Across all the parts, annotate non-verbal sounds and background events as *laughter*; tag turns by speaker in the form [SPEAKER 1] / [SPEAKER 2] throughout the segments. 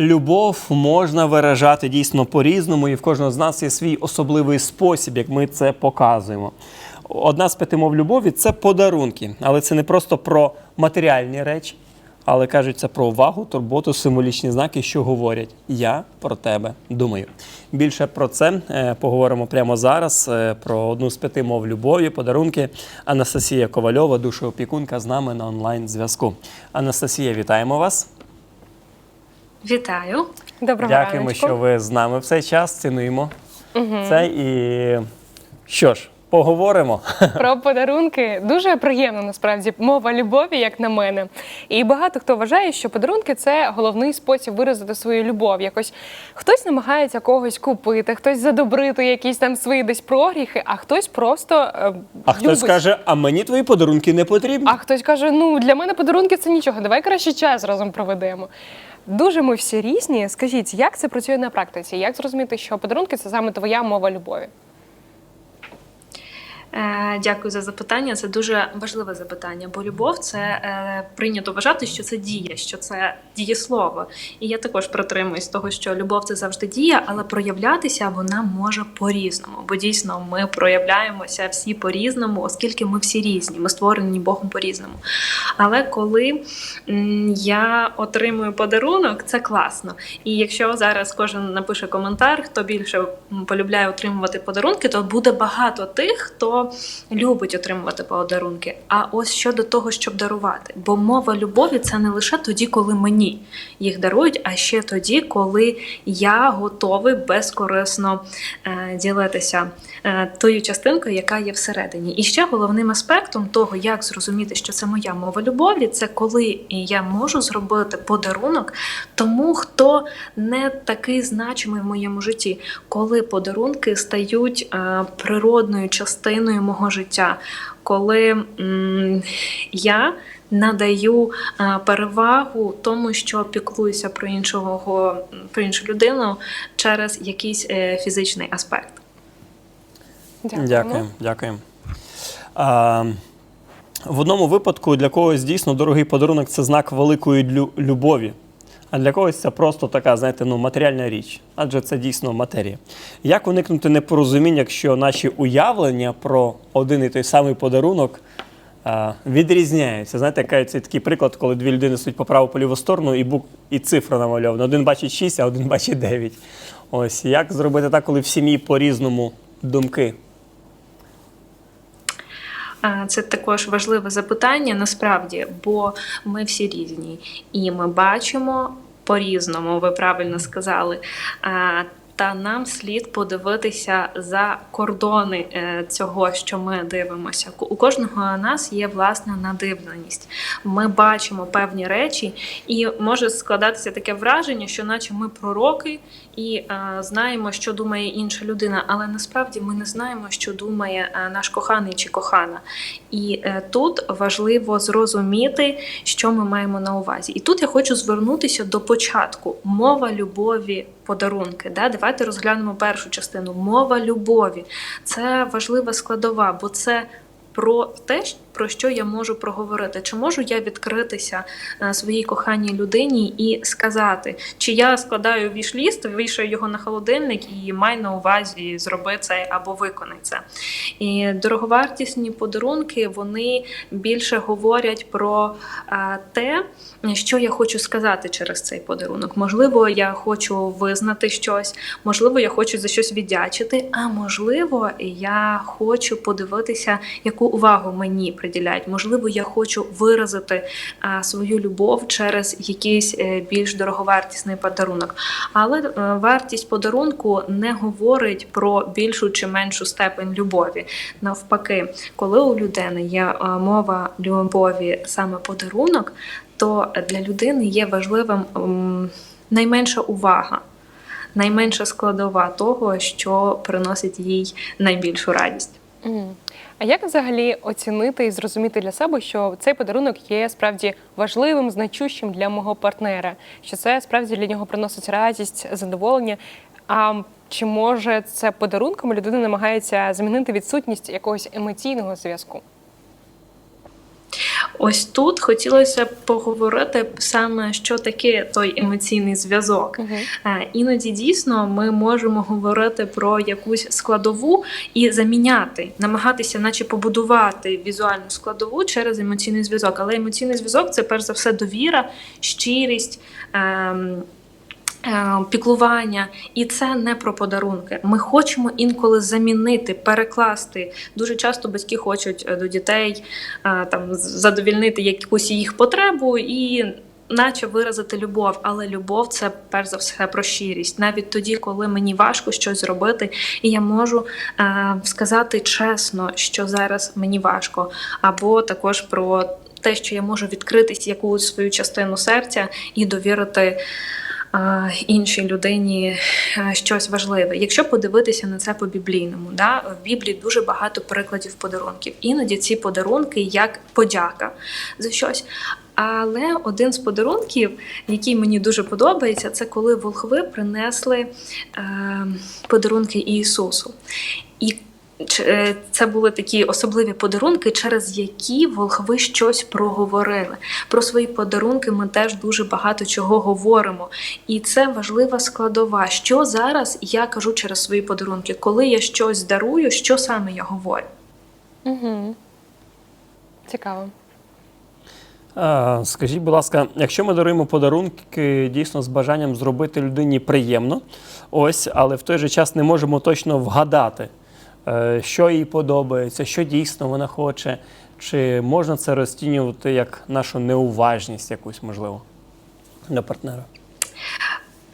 [SPEAKER 1] любов можна виражати дійсно по-різному, і в кожного з нас є свій особливий спосіб, як ми це показуємо. Одна з п'яти мов любові це подарунки, але це не просто про матеріальні речі, але кажуть це про увагу, турботу, символічні знаки, що говорять Я про тебе думаю. Більше про це е, поговоримо прямо зараз. е, про одну з п'яти мов любові, подарунки. Анастасія Ковальова, душеопікунка, з нами на онлайн зв'язку. Анастасія, вітаємо вас.
[SPEAKER 2] Вітаю.
[SPEAKER 3] Доброго
[SPEAKER 1] Дякуємо,
[SPEAKER 3] раночку.
[SPEAKER 1] що ви з нами в цей час. Цінуємо це і що ж, поговоримо. *laughs*
[SPEAKER 3] Про подарунки дуже приємно насправді мова любові, як на мене. І багато хто вважає, що подарунки це головний спосіб виразити свою любов. Якось хтось намагається когось купити, хтось задобрити якісь там свої десь прогріхи, а хтось просто е,
[SPEAKER 1] А хтось каже, а мені твої подарунки не потрібні.
[SPEAKER 3] А хтось каже: ну для мене подарунки це нічого. Давай краще час разом проведемо. Дуже ми всі різні. Скажіть, як це працює на практиці? Як зрозуміти, що подарунки це саме твоя мова любові?
[SPEAKER 2] Е, Дякую за запитання. Це дуже важливе запитання, бо любов це е, прийнято вважати, що це дія, що це дієслово. І я також притримуюсь того, що любов це завжди дія, але проявлятися вона може по-різному. Бо дійсно ми проявляємося всі по-різному, оскільки ми всі різні, ми створені Богом по-різному. Але коли я отримую подарунок, це класно. І якщо зараз кожен напише коментар, хто більше полюбляє отримувати подарунки, то буде багато тих, хто любить отримувати подарунки. А ось щодо того, щоб дарувати. Бо мова любові це не лише тоді, коли мені їх дарують, а ще тоді, коли я готовий безкорисно е, ділитися е, тою частинкою, яка є всередині. І ще головним аспектом того, як зрозуміти, що це моя мова любові, це коли я можу зробити подарунок тому, хто не такий значимий в моєму житті, коли подарунки стають е, природною частиною мого життя, коли м, я надаю перевагу тому, що піклуюся про іншого про іншу людину через якийсь е, фізичний аспект.
[SPEAKER 1] Дякуємо, дякуємо. А, в одному випадку для когось дійсно дорогий подарунок це знак великої любові. А для когось це просто така, знаєте, ну, матеріальна річ, адже це дійсно матерія. Як уникнути непорозуміння, якщо наші уявлення про один і той самий подарунок а, відрізняються? Знаєте, яка це такий приклад, коли дві людини стоять по праву по ліву сторону і бук і цифра намальована. Один бачить 6, а один *laughs* бачить 9. Ось як зробити так, коли в сім'ї по-різному думки?
[SPEAKER 2] Це також важливе запитання насправді, бо ми всі різні, і ми бачимо по-різному, ви правильно сказали. Та нам слід подивитися за кордони е, цього, що ми дивимося. У кожного нас є власна надивленість. Ми бачимо певні речі, і може складатися таке враження, що наче ми пророки і е, знаємо, що думає інша людина, але насправді ми не знаємо, що думає е, наш коханий чи кохана. І е, тут важливо зрозуміти, що ми маємо на увазі. І тут я хочу звернутися до початку. Мова любові, подарунки. Да? Давайте розглянемо першу частину. Мова любові це важлива складова, бо це. Про те, про що я можу проговорити, чи можу я відкритися е, своїй коханій людині і сказати, чи я складаю вішліст, вішаю його на холодильник і маю на увазі зроби це або виконай це. І дороговартісні подарунки вони більше говорять про е, те, що я хочу сказати через цей подарунок. Можливо, я хочу визнати щось, можливо, я хочу за щось віддячити, а можливо, я хочу подивитися, яку увагу мені приділяють. Можливо, я хочу виразити а, свою любов через якийсь е, більш дороговартісний подарунок. Але е, вартість подарунку не говорить про більшу чи меншу степень любові. Навпаки, коли у людини є е, мова любові саме подарунок, то для людини є важливим найменша увага. Найменша складова того, що приносить їй найбільшу радість.
[SPEAKER 3] А як взагалі оцінити і зрозуміти для себе, що цей подарунок є справді важливим, значущим для мого партнера, що це справді для нього приносить радість, задоволення? А чи може це подарунком людина намагається замінити відсутність якогось емоційного зв'язку?
[SPEAKER 2] Ось тут хотілося б поговорити саме, що таке той емоційний зв'язок. Е, Іноді дійсно ми можемо говорити про якусь складову і заміняти, намагатися, наче побудувати візуальну складову через емоційний зв'язок. Але емоційний зв'язок це перш за все довіра, щирість. ем, Піклування, і це не про подарунки. Ми хочемо інколи замінити, перекласти. Дуже часто батьки хочуть е, до дітей е, там задовільнити якусь їх потребу і наче виразити любов, але любов це перш за все про щирість. Навіть тоді, коли мені важко щось зробити, і я можу е, сказати чесно, що зараз мені важко, або також про те, що я можу відкритись якусь свою частину серця і довірити. Іншій людині е, щось важливе. Якщо подивитися на це по біблійному, да, в Біблії дуже багато прикладів подарунків. Іноді ці подарунки як подяка за щось. Але один з подарунків, який мені дуже подобається, це коли волхви принесли е, подарунки Ісусу. І це були такі особливі подарунки, через які волхви щось проговорили. Про свої подарунки ми теж дуже багато чого говоримо. І це важлива складова. Що зараз я кажу через свої подарунки? Коли я щось дарую, що саме я говорю?
[SPEAKER 3] Угу. Цікаво.
[SPEAKER 1] Е, Скажіть, будь ласка, якщо ми даруємо подарунки дійсно з бажанням зробити людині приємно, ось, але в той же час не можемо точно вгадати, е, що їй подобається, що дійсно вона хоче, чи можна це розцінювати як нашу неуважність якусь, можливо, до партнера?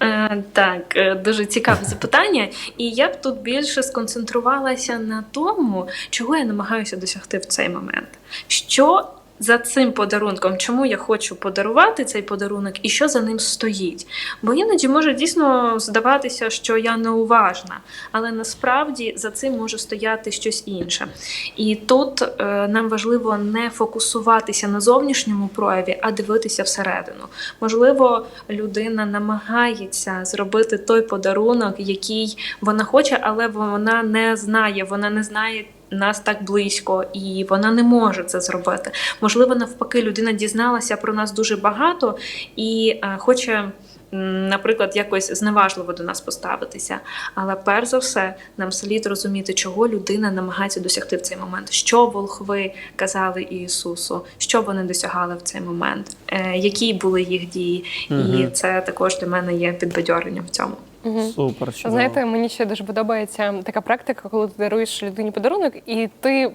[SPEAKER 2] Е, Так, е, дуже цікаве *laughs* запитання. І я б тут більше сконцентрувалася на тому, чого я намагаюся досягти в цей момент. Що за цим подарунком, чому я хочу подарувати цей подарунок і що за ним стоїть? Бо іноді може дійсно здаватися, що я неуважна, але насправді за цим може стояти щось інше. І тут е, нам важливо не фокусуватися на зовнішньому прояві, а дивитися всередину. Можливо, людина намагається зробити той подарунок, який вона хоче, але вона не знає, вона не знає. Нас так близько, і вона не може це зробити. Можливо, навпаки, людина дізналася про нас дуже багато і е, хоче, наприклад, якось зневажливо до нас поставитися. Але перш за все, нам слід розуміти, чого людина намагається досягти в цей момент, що волхви казали Ісусу, що вони досягали в цей момент, е, які були їх дії, і це також для мене є підбадьоренням в цьому.
[SPEAKER 3] Угу.
[SPEAKER 1] Супер, чудово.
[SPEAKER 3] Знаєте, мені ще дуже подобається така практика, коли ти даруєш людині подарунок, і ти е,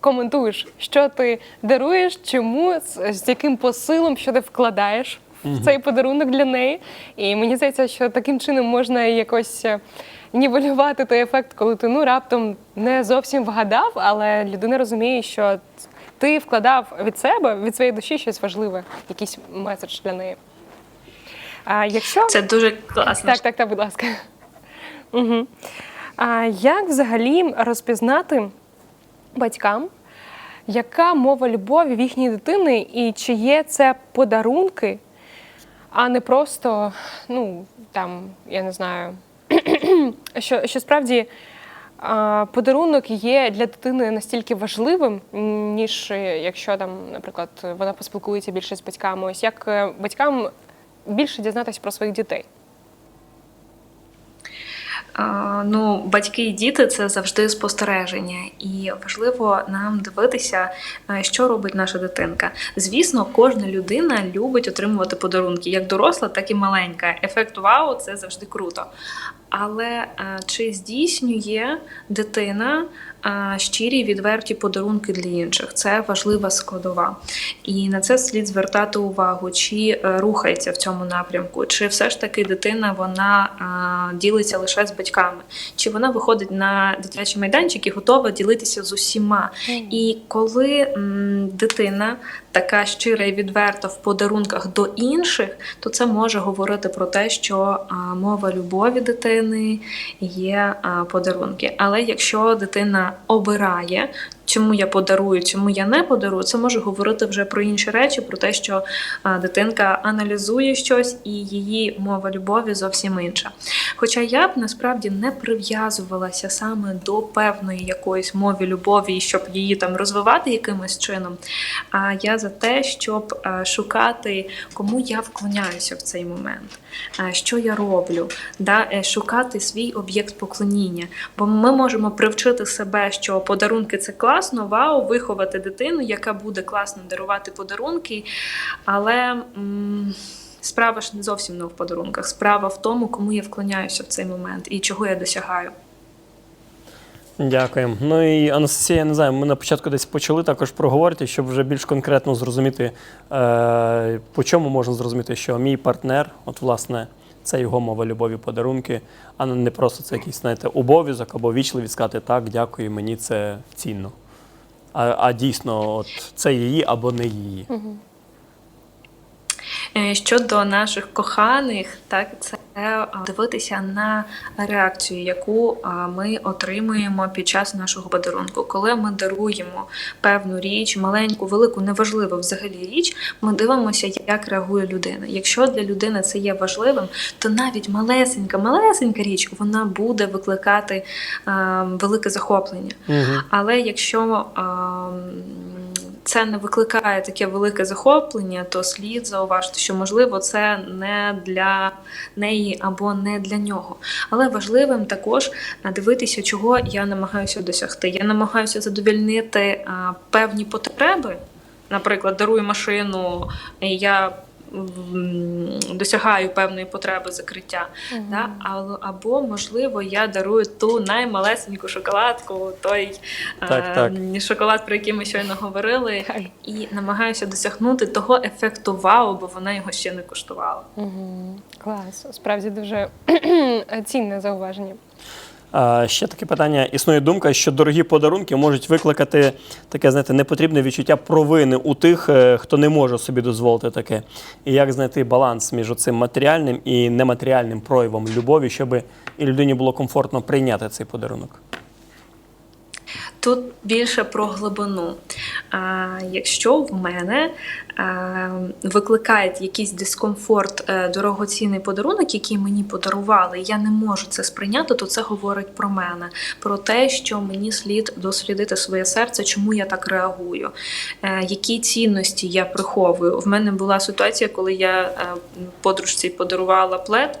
[SPEAKER 3] коментуєш, що ти даруєш, чому, з, з яким посилом, що ти вкладаєш в цей подарунок для неї. І мені здається, що таким чином можна якось. е, Нівелювати той ефект, коли ти ну раптом не зовсім вгадав, але людина розуміє, що ти вкладав від себе, від своєї душі щось важливе, якийсь меседж для неї. А якщо
[SPEAKER 2] Це дуже класно.
[SPEAKER 3] так, так, так, будь ласка. Угу. А як взагалі розпізнати батькам, яка мова любові в їхньої дитини, і чи є це подарунки, а не просто, ну, там, я не знаю, *clears throat* що, що справді подарунок є для дитини настільки важливим, ніж е, якщо там, наприклад, вона поспілкується більше з батьками. Ось як е, батькам більше дізнатися про своїх дітей.
[SPEAKER 2] Ну, батьки і діти це завжди спостереження, і важливо нам дивитися, е, що робить наша дитинка. Звісно, кожна людина любить отримувати подарунки, як доросла, так і маленька. Ефект вау це завжди круто. Але е, чи здійснює дитина щирі відверті подарунки для інших? Це важлива складова. І на це слід звертати увагу, чи е, рухається в цьому напрямку, чи все ж таки дитина вона ділиться лише з батьками, чи вона виходить на дитячий майданчик і готова ділитися з усіма. І коли дитина така щира і відверта в подарунках до інших, то це може говорити про те, що мова любові дитини є подарунки. Але якщо дитина обирає, Чому я подарую, чому я не подарую, це може говорити вже про інші речі, про те, що дитинка аналізує щось і її мова любові зовсім інша. Хоча я б насправді не прив'язувалася саме до певної якоїсь мови любові, щоб її там розвивати якимось чином. А я за те, щоб шукати, кому я вклоняюся в цей момент, що я роблю, да, е, шукати свій об'єкт поклоніння. Бо ми можемо привчити себе, що подарунки це класно, вау, виховати дитину, яка буде класно дарувати подарунки, але. м, Справа ж не зовсім не в подарунках. Справа в тому, кому я вклоняюся в цей момент і чого я досягаю.
[SPEAKER 1] Дякуємо. Ну і Анастасія, я не знаю, ми на початку десь почали також проговорити, щоб вже більш конкретно зрозуміти, е, по чому можна зрозуміти, що мій партнер, от власне, це його мова любові, подарунки, а не просто це якийсь, знаєте, обов'язок або вічливість сказати так, дякую, мені це цінно. А, а дійсно, от це її або не її.
[SPEAKER 2] Е, Щодо наших коханих, так це е, дивитися на реакцію, яку е, ми отримуємо під час нашого подарунку. Коли ми даруємо певну річ, маленьку, велику, неважливу взагалі річ, ми дивимося, як реагує людина. Якщо для людини це є важливим, то навіть малесенька, малесенька річ вона буде викликати е, велике захоплення.
[SPEAKER 1] Угу.
[SPEAKER 2] Але якщо ем, це не викликає таке велике захоплення, то слід зауважити, що можливо це не для неї або не для нього. Але важливим також дивитися, чого я намагаюся досягти. Я намагаюся задовільнити певні потреби. Наприклад, дарую машину, я досягаю певної потреби закриття. Да? А- Або, можливо, я дарую ту наймалесеньку шоколадку, той
[SPEAKER 1] Так,
[SPEAKER 2] е,
[SPEAKER 1] так.
[SPEAKER 2] шоколад, про який ми щойно говорили,
[SPEAKER 3] Так.
[SPEAKER 2] і намагаюся досягнути того ефекту вау, бо вона його ще не коштувала.
[SPEAKER 3] Угу. Клас, справді дуже *clears throat* цінне зауваження.
[SPEAKER 1] Ще таке питання. Існує думка, що дорогі подарунки можуть викликати таке, знаєте, непотрібне відчуття провини у тих, е, хто не може собі дозволити таке. І як знайти баланс між цим матеріальним і нематеріальним проявом любові, щоб і людині було комфортно прийняти цей подарунок.
[SPEAKER 2] Тут більше про глибину. Якщо в мене а, викликає якийсь дискомфорт е, дорогоцінний подарунок, який мені подарували, я не можу це сприйняти, то це говорить про мене, про те, що мені слід дослідити своє серце, чому я так реагую, е, які цінності я приховую. В мене була ситуація, коли я е, подружці подарувала плед.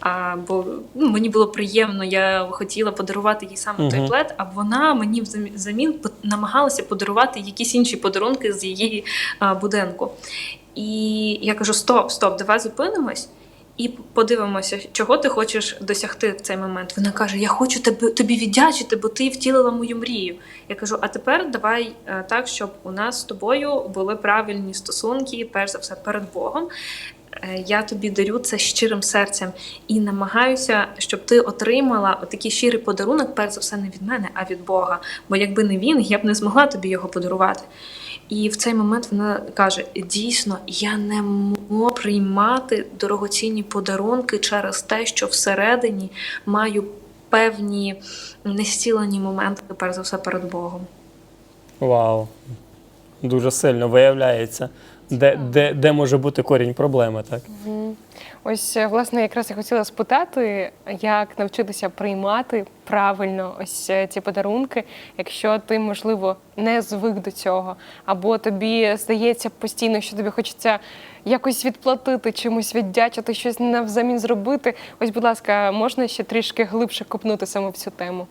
[SPEAKER 2] А, бо ну, мені було приємно, я хотіла подарувати їй саме той
[SPEAKER 1] Мгм.
[SPEAKER 2] плед, а вона мені взамін намагалася подарувати якісь інші подарунки з її а, будинку. І я кажу: стоп, стоп, давай зупинимось. І подивимося, чого ти хочеш досягти в цей момент. Вона каже: Я хочу тебе тобі віддячити, бо ти втілила мою мрію. Я кажу: а тепер давай е, так, щоб у нас з тобою були правильні стосунки, перш за все, перед Богом. Е, Я тобі дарю це щирим серцем і намагаюся, щоб ти отримала такий щирий подарунок, перш за все, не від мене, а від Бога. Бо якби не він, я б не змогла тобі його подарувати. І в цей момент вона каже: дійсно, я не можу приймати дорогоцінні подарунки через те, що всередині маю певні нестілені моменти, перш за все, перед Богом.
[SPEAKER 1] Вау. Дуже сильно виявляється, де, де, де може бути корінь проблеми, так?
[SPEAKER 3] Ось, е, власне, якраз я хотіла спитати, як навчитися приймати правильно ось е, ці подарунки, якщо ти, можливо, не звик до цього, або тобі здається постійно, що тобі хочеться якось відплатити, чимось віддячити, щось навзамін зробити. Ось, будь ласка, можна ще трішки глибше копнути саме в цю тему?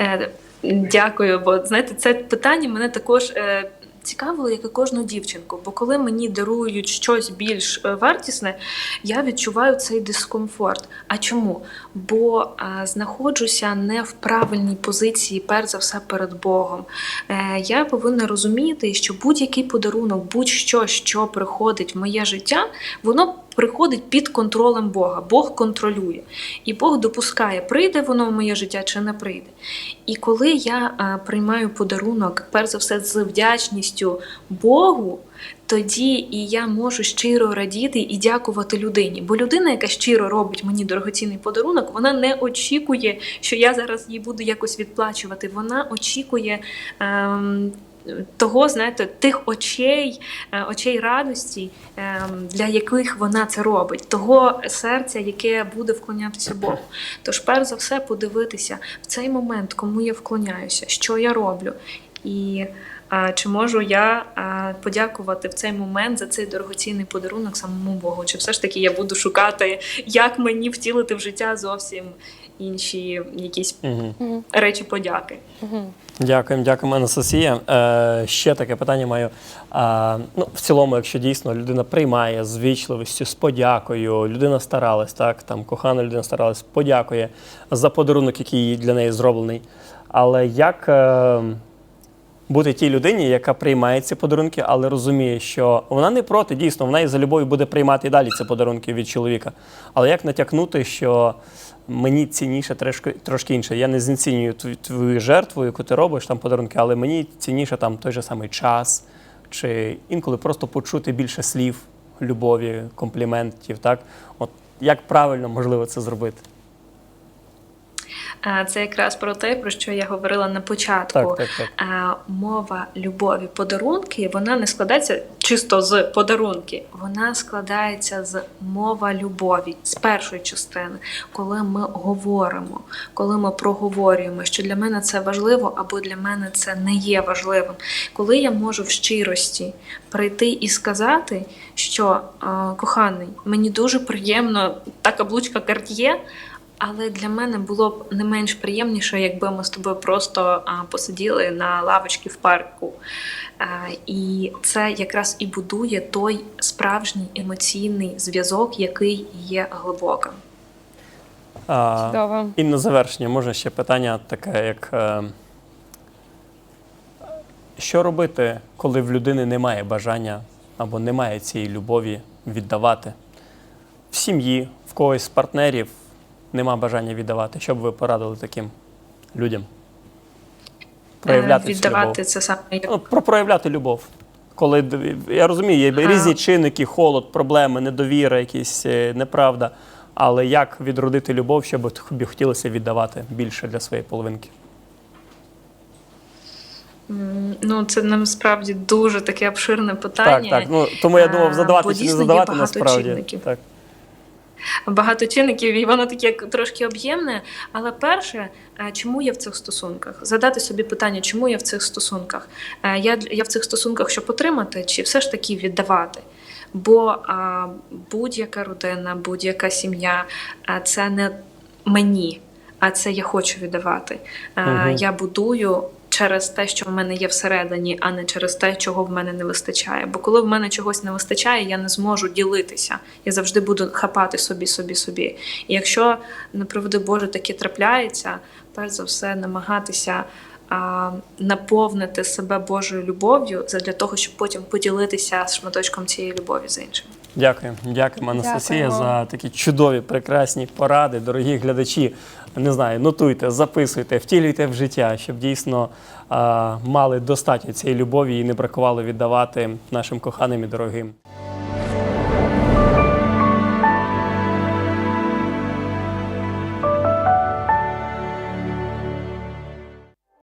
[SPEAKER 2] Е, Дякую, бо знаєте, це питання мене також е, цікавило, як і кожну дівчинку. Бо коли мені дарують щось більш е, вартісне, я відчуваю цей дискомфорт. А чому? Бо е, знаходжуся не в правильній позиції, перш за все, перед Богом. Е, Я повинна розуміти, що будь-який подарунок, будь-що, що приходить в моє життя, воно приходить під контролем Бога. Бог контролює. І Бог допускає, прийде воно в моє життя чи не прийде. І коли я а, приймаю подарунок, перш за все, з вдячністю Богу, тоді і я можу щиро радіти і дякувати людині. Бо людина, яка щиро робить мені дорогоцінний подарунок, вона не очікує, що я зараз їй буду якось відплачувати. Вона очікує. Ем, того, знаєте, тих очей, е, очей радості, ем, для яких вона це робить, того серця, яке буде вклонятися Богу. Тож, перш за все, подивитися в цей момент, кому я вклоняюся, що я роблю, і чи можу я подякувати в цей момент за цей дорогоцінний подарунок самому Богу? Чи все ж таки я буду шукати, як мені втілити в життя зовсім інші якісь
[SPEAKER 1] Угу.
[SPEAKER 2] речі подяки?
[SPEAKER 1] Дякуємо, дякуємо, Анастасія. Е, ще таке питання маю. Е, ну, в цілому, якщо дійсно людина приймає з вічливістю, з подякою, людина старалась, так, там кохана людина старалась, подякує за подарунок, який для неї зроблений. Але як е, бути тій людині, яка приймає ці подарунки, але розуміє, що вона не проти, дійсно, вона і за любов'ю буде приймати і далі ці подарунки від чоловіка. Але як натякнути, що мені цінніше трошки, трошки інше. Я не знецінюю твою, жертву, яку ти робиш там подарунки, але мені цінніше там той же самий час, чи інколи просто почути більше слів, любові, компліментів. Так, от як правильно можливо це зробити?
[SPEAKER 2] Це якраз про те, про що я говорила на початку.
[SPEAKER 1] Так, так, так.
[SPEAKER 2] Мова любові, подарунки, вона не складається чисто з подарунки, вона складається з мова любові, з першої частини, коли ми говоримо, коли ми проговорюємо, що для мене це важливо або для мене це не є важливим. Коли я можу в щирості прийти і сказати, що коханий, мені дуже приємно та каблучка Cartier, але для мене було б не менш приємніше, якби ми з тобою просто а, посиділи на лавочці в парку. А, і це якраз і будує той справжній емоційний зв'язок, який є глибоким.
[SPEAKER 1] А,
[SPEAKER 3] Чудово.
[SPEAKER 1] і на завершення можна ще питання таке, як е, що робити, коли в людини немає бажання або немає цієї любові віддавати? В сім'ї, в когось з партнерів нема бажання віддавати. Що б ви порадили таким людям? Проявляти
[SPEAKER 2] Е,
[SPEAKER 1] цю любов.
[SPEAKER 2] це саме як
[SPEAKER 1] Ну, про проявляти любов. Коли я розумію, є
[SPEAKER 2] Ага.
[SPEAKER 1] різні чинники, холод, проблеми, недовіра, якісь е, неправда. Але як відродити любов, щоб тобі хотілося віддавати більше для своєї половинки?
[SPEAKER 2] Ну це насправді дуже таке обширне питання.
[SPEAKER 1] Так, так. Ну тому я думав задавати
[SPEAKER 2] бо
[SPEAKER 1] чи не задавати насправді.
[SPEAKER 2] чинників.
[SPEAKER 1] Так.
[SPEAKER 2] Багато чинників, і воно таке трошки об'ємне. Але перше, е, чому я в цих стосунках? Задати собі питання, чому я в цих стосунках? Е, Я, я в цих стосунках, щоб отримати, чи все ж таки віддавати? Бо будь-яка родина, будь-яка сім'я а, це не мені, а це я хочу віддавати. Е,
[SPEAKER 1] Мгм.
[SPEAKER 2] Я будую. Через те, що в мене є всередині, а не через те, чого в мене не вистачає. Бо коли в мене чогось не вистачає, я не зможу ділитися. Я завжди буду хапати собі, собі, собі. І якщо не приведи Боже, таке трапляється, перш за все намагатися наповнити себе Божою любов'ю для того, щоб потім поділитися шматочком цієї любові з іншими.
[SPEAKER 1] Дякую, дякуємо, Анастасія, за такі чудові, прекрасні поради, дорогі глядачі. Не знаю, нотуйте, записуйте, втілюйте в життя, щоб дійсно а, мали достатньо цієї любові і не бракувало віддавати нашим коханим і дорогим.